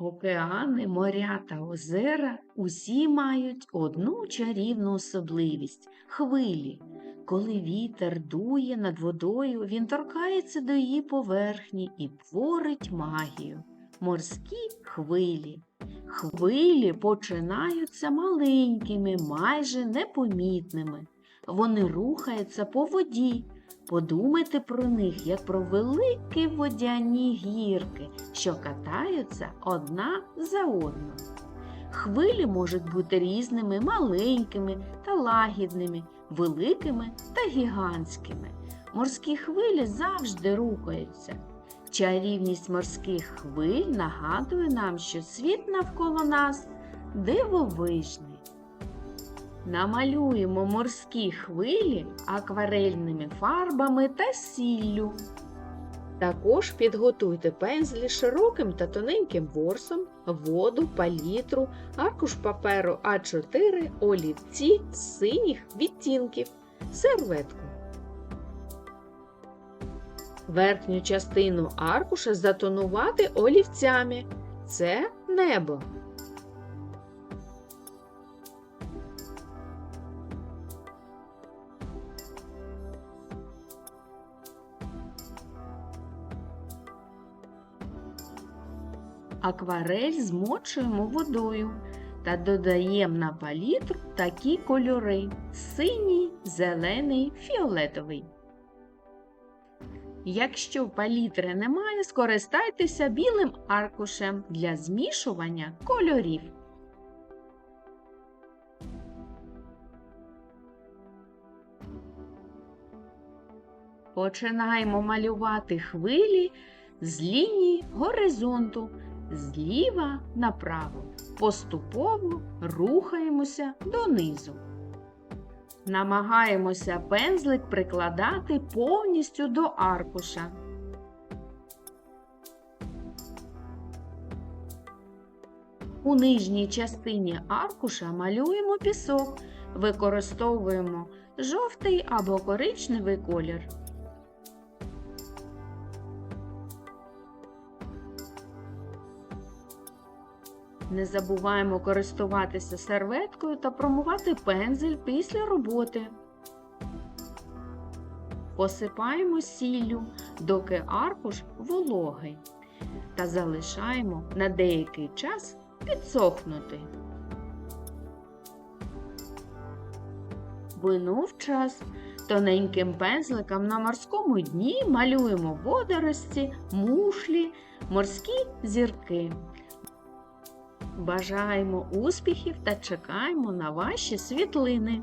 Океани, моря та озера усі мають одну чарівну особливість хвилі. Коли вітер дує над водою, він торкається до її поверхні і творить магію. Морські хвилі. Хвилі починаються маленькими, майже непомітними. Вони рухаються по воді. Подумайте про них як про великі водяні гірки, що катаються одна за одну. Хвилі можуть бути різними, маленькими та лагідними, великими та гігантськими. Морські хвилі завжди рухаються. Чарівність морських хвиль нагадує нам, що світ навколо нас дивовижний. Намалюємо морські хвилі акварельними фарбами та сіллю. Також підготуйте пензлі широким та тоненьким ворсом, воду, палітру, аркуш паперу А4, олівці синіх відтінків, серветку. Верхню частину аркуша затонувати олівцями. Це небо. Акварель змочуємо водою та додаємо на палітру такі кольори синій, зелений, фіолетовий. Якщо палітри немає, скористайтеся білим аркушем для змішування кольорів. Починаємо малювати хвилі з лінії горизонту зліва направо. Поступово рухаємося донизу. Намагаємося пензлик прикладати повністю до аркуша. У нижній частині аркуша малюємо пісок, використовуємо жовтий або коричневий колір. Не забуваємо користуватися серветкою та промивати пензель після роботи. Посипаємо сіллю, доки аркуш вологий, та залишаємо на деякий час підсохнути. Минув час. Тоненьким пензликом на морському дні малюємо водорості, мушлі, морські зірки. Бажаємо успіхів та чекаємо на ваші світлини.